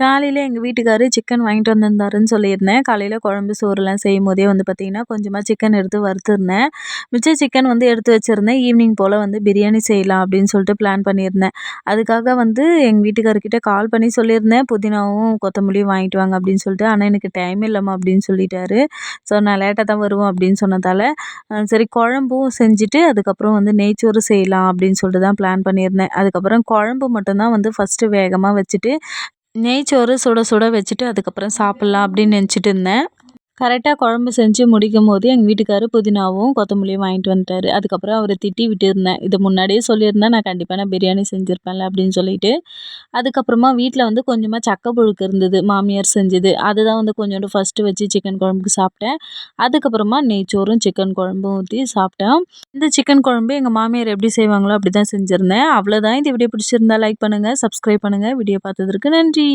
காலையில் எங்கள் வீட்டுக்காரு சிக்கன் வாங்கிட்டு வந்திருந்தாருன்னு சொல்லியிருந்தேன். காலையில் குழம்பு சோறுலாம் செய்யும் போதே வந்து பார்த்திங்கன்னா கொஞ்சமாக சிக்கன் எடுத்து வறுத்துருந்தேன். மிச்ச சிக்கன் வந்து எடுத்து வச்சுருந்தேன். ஈவினிங் போல் வந்து பிரியாணி செய்யலாம் அப்படின்னு சொல்லிட்டு பிளான் பண்ணியிருந்தேன். அதுக்காக வந்து எங்கள் வீட்டுக்காரர்கிட்ட கால் பண்ணி சொல்லியிருந்தேன். புதினாவும் கொத்தமல்லியும் வாங்கிட்டு வாங்க அப்படின்னு சொல்லிட்டு. ஆனால் எனக்கு டைம் இல்லைம்மா அப்படின்னு சொல்லிட்டாரு. ஸோ நான் லேட்டாக தான் வருவோம் அப்படின்னு சொன்னதால் சரி குழம்பும் செஞ்சுட்டு அதுக்கப்புறம் வந்து நெய்ச்சோறு செய்யலாம் அப்படின்னு சொல்லிட்டு தான் பிளான் பண்ணியிருந்தேன். அதுக்கப்புறம் குழம்பு மட்டும்தான் வந்து ஃபஸ்ட்டு வேகமாக வச்சுட்டு நெய்ச்சோறு சுட சுட வச்சுட்டு அதுக்கப்புறம் சாப்பிட்லாம் அப்படின்னு நினச்சிட்டு இருந்தேன். கரெக்டாக குழம்பு செஞ்சு முடிக்கும் போது எங்கள் வீட்டுக்காரு புதினாவும் கொத்தமல்லியும் வாங்கிட்டு வந்துட்டாரு. அதுக்கப்புறம் அவரை திட்டி விட்டுருந்தேன். இது முன்னாடியே சொல்லியிருந்தேன் நான் கண்டிப்பாக நான் பிரியாணி செஞ்சுருப்பேன்ல அப்படின்னு சொல்லிட்டு. அதுக்கப்புறமா வீட்டில் வந்து கொஞ்சமாக சக்க புழுக்கு இருந்தது. மாமியார் செஞ்சது. அதுதான் வந்து கொஞ்சோண்டு ஃபஸ்ட்டு வச்சு சிக்கன் குழம்புக்கு சாப்பிட்டேன். அதுக்கப்புறமா நெய்ச்சோறும் சிக்கன் குழம்பும் ஊற்றி சாப்பிட்டேன். இந்த சிக்கன் குழம்பு எங்கள் மாமியார் எப்படி செய்வாங்களோ அப்படி தான் செஞ்சுருந்தேன். அவ்வளோதான் இந்த வீடியோ பிடிச்சிருந்தா லைக் பண்ணுங்கள் சப்ஸ்கிரைப் பண்ணுங்கள் வீடியோ பார்த்ததற்கு நன்றி.